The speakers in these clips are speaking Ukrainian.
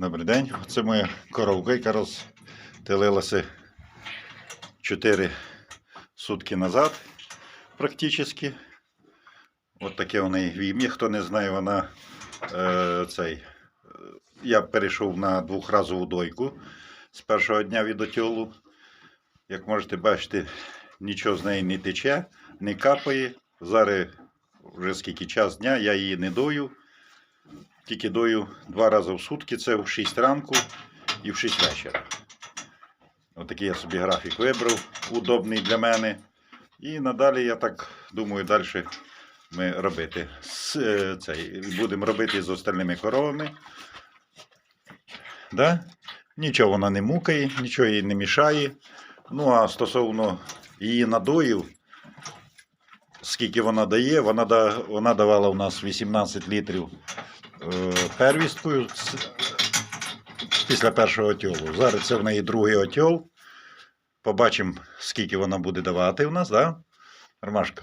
Добрий день. Це моя коровка, яка розтелилася 4 сутки назад, практично. От таке у неї вім'я. Хто не знає, вона е, цей. е, Я перейшов на двохразову дойку з першого дня від отьолу. Як можете бачити, нічого з неї не тече, не капає. Зараз вже скільки час дня, я її не дою. Тільки дою два рази в сутки, це в 6 ранку і в 6 вечора. Отакий я собі графік вибрав, удобний для мене. І надалі, я так думаю, далі ми робити. З, е, цей, будемо робити з остальними коровами. Да? Нічого вона не мукає, нічого їй не мішає. Ну, а стосовно її надоїв, скільки вона дає, вона, вона давала у нас 18 літрів первісткою після першого отьолу. Зараз це в неї другий отьол. Побачимо, скільки вона буде давати у нас, да? Ромашка.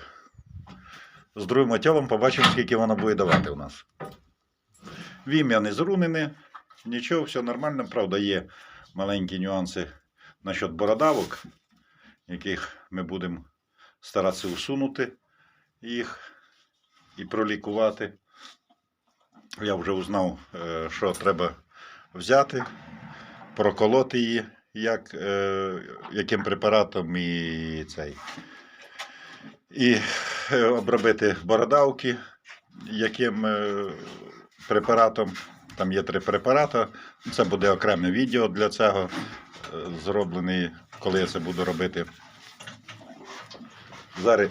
З другим отьолом побачимо, скільки вона буде давати у нас. Вім'я не зрунене, нічого, все нормально. Правда, є маленькі нюанси насчет бородавок, яких ми будемо старатися усунути їх і пролікувати. Я вже узнав, е, що треба взяти, проколоти її, як, е, яким препаратом і цей. І е, обробити бородавки, яким препаратом. Там є три препарати. Це буде окреме відео для цього зроблене, коли я це буду робити. Зараз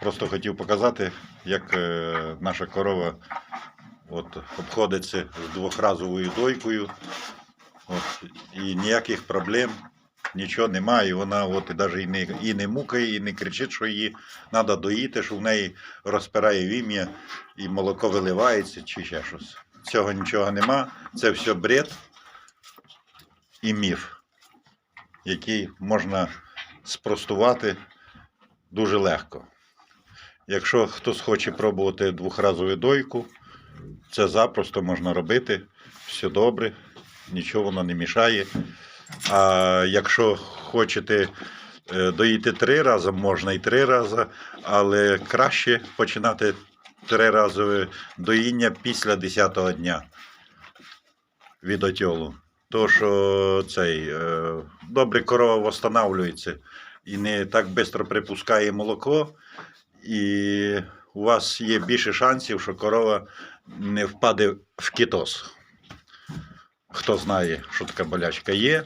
просто хотів показати, як е, наша корова от, обходиться з двохразовою дойкою. От, і ніяких проблем, нічого немає. Вона от, і навіть і не, і не мукає, і не кричить, що її треба доїти, що в неї розпирає вім'я і молоко виливається чи ще щось. Цього нічого нема. Це все бред і міф, який можна спростувати дуже легко. Якщо хтось хоче пробувати двохразову дойку, це запросто можна робити. Все добре, нічого воно не мішає. А якщо хочете е, доїти три рази, можна і три рази, але краще починати триразове доїння після 10-го дня від отьолу. То, що цей, е, добре корова встановлюється і не так швидко припускає молоко, і у вас є більше шансів, що корова не впаде в кітоз. Хто знає, що така болячка є,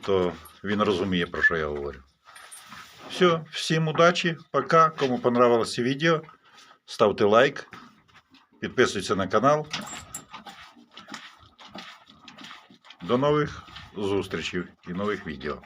то він розуміє, про що я говорю. Все, всім удачі, пока. Кому понравилось відео, ставте лайк, підписуйтесь на канал. До нових зустрічей і нових відео.